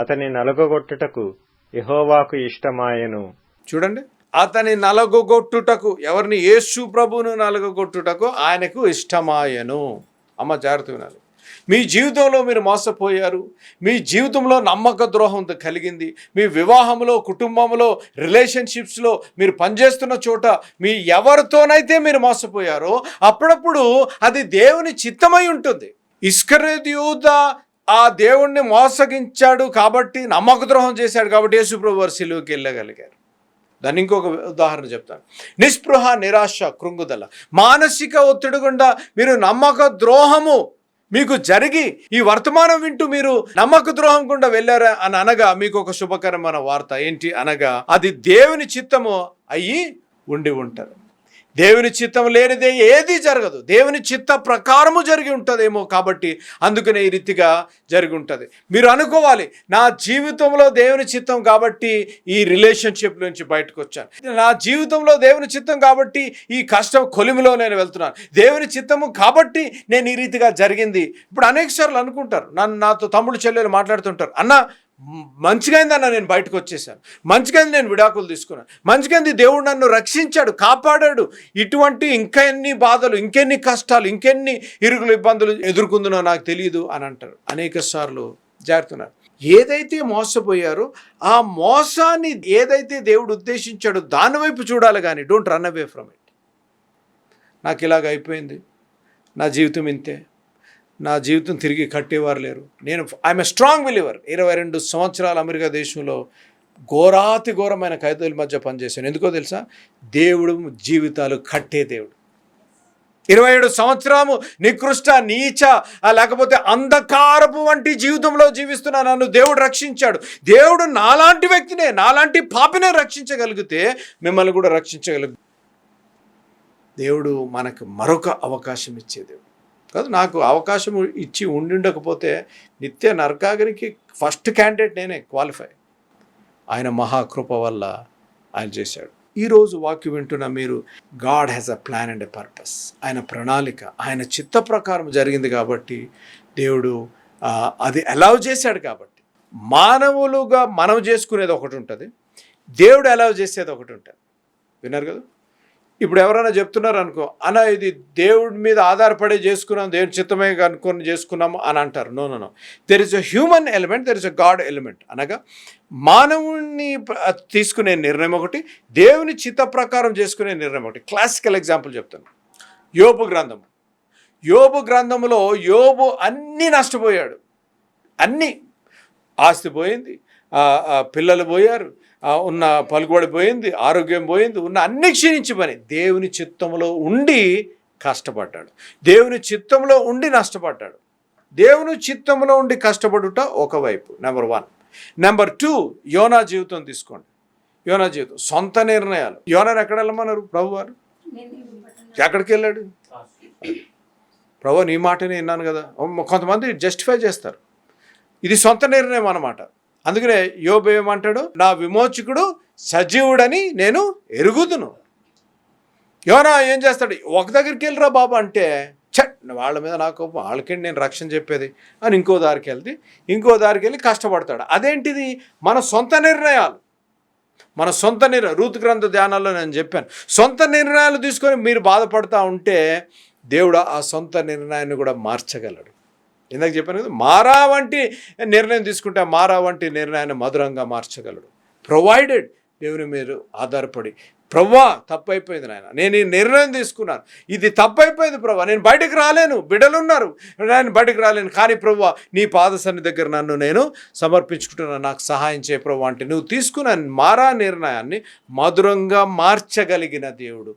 అతని నలుగగొట్టుటకు ఎహోవాకు ఇష్టమాయెను. చూడండి. అతని నలగొట్టుటకు ఎవరిని యేసు ప్రభును నలగొట్టుటకు ఆయనకు ఇష్టమాయను. అమ్మ జాగ్రత్త వినాలి. మీ జీవితంలో మీరు మోసపోయారు. మీ జీవితంలో నమ్మక ద్రోహం కలిగింది. మీ వివాహంలో కుటుంబంలో రిలేషన్షిప్స్లో మీరు పనిచేస్తున్న చోట మీ ఎవరితోనైతే మీరు మోసపోయారో అప్పుడప్పుడు అది దేవుని చిత్తమై ఉంటుంది. ఇస్కరేత్ యూద ఆ దేవుణ్ణి మోసగించాడు కాబట్టి నమ్మక ద్రోహం చేశాడు కాబట్టి యేసుప్రభు వారు సిలువుకి వెళ్ళగలిగారు. దాన్ని ఇంకొక ఉదాహరణ చెప్తాను. నిస్పృహ నిరాశ కృంగుదల. మానసిక ఒత్తిడి గుండా మీరు నమ్మక ద్రోహము మీకు జరిగి ఈ వర్తమానం వింటూ మీరు నమ్మక ద్రోహం గుండా వెళ్ళారా అని అనగా మీకు ఒక శుభకరమైన వార్త ఏంటి అనగా అది దేవుని చిత్తము అయ్యి ఉండి ఉంటారు దేవుని చిత్తం లేనిదే ఏది జరగదు. దేవుని చిత్త ప్రకారము జరిగి ఉంటుందేమో కాబట్టి అందుకనే ఈ రీతిగా జరిగి ఉంటుంది. మీరు అనుకోవాలి నా జీవితంలో దేవుని చిత్తం కాబట్టి ఈ రిలేషన్షిప్ నుంచి బయటకు వచ్చాను నా జీవితంలో దేవుని చిత్తం కాబట్టి ఈ కష్టం కొలిమిలో నేను వెళ్తున్నాను. దేవుని చిత్తము కాబట్టి నేను ఈ రీతిగా జరిగింది. ఇప్పుడు అనేక సార్లు అనుకుంటారు నన్ను నాతో తమ్ముడు చెల్లెలు మాట్లాడుతుంటారు అన్న మంచిగైందన్న నేను బయటకు వచ్చేసాను మంచిగైంది నేను విడాకులు తీసుకున్నాను మంచిగైంది దేవుడు నన్ను రక్షించాడు కాపాడాడు. ఇటువంటి ఇంకా ఎన్ని బాధలు ఇంకెన్ని కష్టాలు ఇంకెన్ని ఇరుగులు ఇబ్బందులు ఎదుర్కొందునో నాకు తెలియదు అని అంటారు. అనేక సార్లు జారుతున్నారు. ఏదైతే మోసపోయారో ఆ మోసాన్ని ఏదైతే దేవుడు ఉద్దేశించాడో దానివైపు చూడాలి కానీ don't run away from it నాకు ఇలాగ అయిపోయింది. నా జీవితం ఇంతే. నా జీవితం తిరిగి కట్టేవారు లేరు. నేను ఐఎమ్ స్ట్రాంగ్ బిలీవర్ ఇరవై రెండు సంవత్సరాలు అమెరికా దేశంలో ఘోరాతి ఘోరమైన ఖైదీల మధ్య పనిచేశాను. ఎందుకో తెలుసా? దేవుడు జీవితాలు కట్టే దేవుడు. ఇరవై ఏడు సంవత్సరము నికృష్ట నీచ లేకపోతే అంధకారపు వంటి జీవితంలో జీవిస్తున్న నన్ను దేవుడు రక్షించాడు. దేవుడు నాలాంటి వ్యక్తినే నాలాంటి పాపినే రక్షించగలిగితే మిమ్మల్ని కూడా రక్షించగలుగు. దేవుడు మనకు మరొక అవకాశం ఇచ్చే దేవుడు. కాదు నాకు అవకాశం ఇచ్చి ఉండిండకపోతే నిత్య నరకాగరికి ఫస్ట్ క్యాండిడేట్ నేనే క్వాలిఫై. ఆయన మహాకృప వల్ల ఆయన చేశాడు. ఈరోజు వాక్యం వింటున్న మీరు God has a plan and a purpose. ఆయన ప్రణాళిక ఆయన చిత్త ప్రకారం జరిగింది కాబట్టి దేవుడు అది అలౌ చేశాడు కాబట్టి. మానవులుగా మనం చేసుకునేది ఒకటి ఉంటుంది దేవుడు అలౌ చేసేది ఒకటి ఉంటుంది. విన్నారు కదా? ఇప్పుడు ఎవరైనా చెప్తున్నారు అనుకో అన్న ఇది దేవుడి మీద ఆధారపడే చేసుకున్నాం దేవుడి చిత్తమే అనుకొని చేసుకున్నాము అని అంటారు. No no there is a human element there is a God element అనగా మానవుణ్ణి తీసుకునే నిర్ణయం ఒకటి దేవుని చిత్త ప్రకారం చేసుకునే నిర్ణయం ఒకటి. క్లాసికల్ ఎగ్జాంపుల్ చెప్తాను. యోబు గ్రంథం యోబు గ్రంథంలో యోబు అన్నీ నష్టపోయాడు. అన్నీ. ఆస్తి పోయింది. పిల్లలు పోయారు. ఉన్న పలుకుబడి పోయింది ఆరోగ్యం పోయింది ఉన్న అన్ని క్షీణించి పని దేవుని చిత్తంలో ఉండి కష్టపడ్డాడు. దేవుని చిత్తంలో ఉండి నష్టపడ్డాడు. దేవుని చిత్తంలో ఉండి కష్టపడుట ఒకవైపు నెంబర్ వన్ నెంబర్ టూ యోనా జీవితం తీసుకోండి. యోనా జీవితం సొంత నిర్ణయాలు. యోనాను ఎక్కడ వెళ్ళమన్నారు? ప్రభు వారు? ఎక్కడికి వెళ్ళాడు? ప్రభు నీ మాటనే విన్నాను కదా. కొంతమంది జస్టిఫై చేస్తారు. ఇది సొంత నిర్ణయం అన్నమాట. అందుకనే యోబు ఏమంటాడు? నా విమోచకుడు సజీవుడని నేను ఎరుగుదును. యోనా ఏం చేస్తాడు? ఒక దగ్గరికి వెళ్ళిరా బాబు అంటే చట్ వాళ్ళ మీద నాకు వాళ్ళకి నేను రక్షణ చెప్పేది? అని ఇంకో దారికి వెళ్తే ఇంకో దారికి వెళ్ళి కష్టపడతాడు. అదేంటిది? మన సొంత నిర్ణయాలు. మన సొంత నిర్ణయం రూతు గ్రంథ ధ్యానాల్లో నేను చెప్పాను. సొంత నిర్ణయాలు తీసుకొని మీరు బాధపడతా ఉంటే దేవుడు ఆ సొంత నిర్ణయాన్ని కూడా మార్చగలడు. ఇందాక చెప్పాను కదా మారా వంటి నిర్ణయం తీసుకుంటే మారా వంటి నిర్ణయాన్ని మధురంగా మార్చగలడు. ప్రొవైడెడ్ దేవుని మీరు ఆధారపడి. ప్రవ్వా తప్పైపోయింది నాయన. నేను ఈ నిర్ణయం తీసుకున్నాను. ఇది తప్పైపోయింది ప్రవ్వా. నేను బయటకు రాలేను. బిడ్డలున్నారు. నేను బయటకు రాలేను. కానీ ప్రవ్వా నీ పాదసన్ని దగ్గర నన్ను నేను సమర్పించుకుంటున్నాను నాకు సహాయం చేయ ప్రవ్వా. అంటే నువ్వు తీసుకున్న మారా నిర్ణయాన్ని మధురంగా మార్చగలిగిన దేవుడు.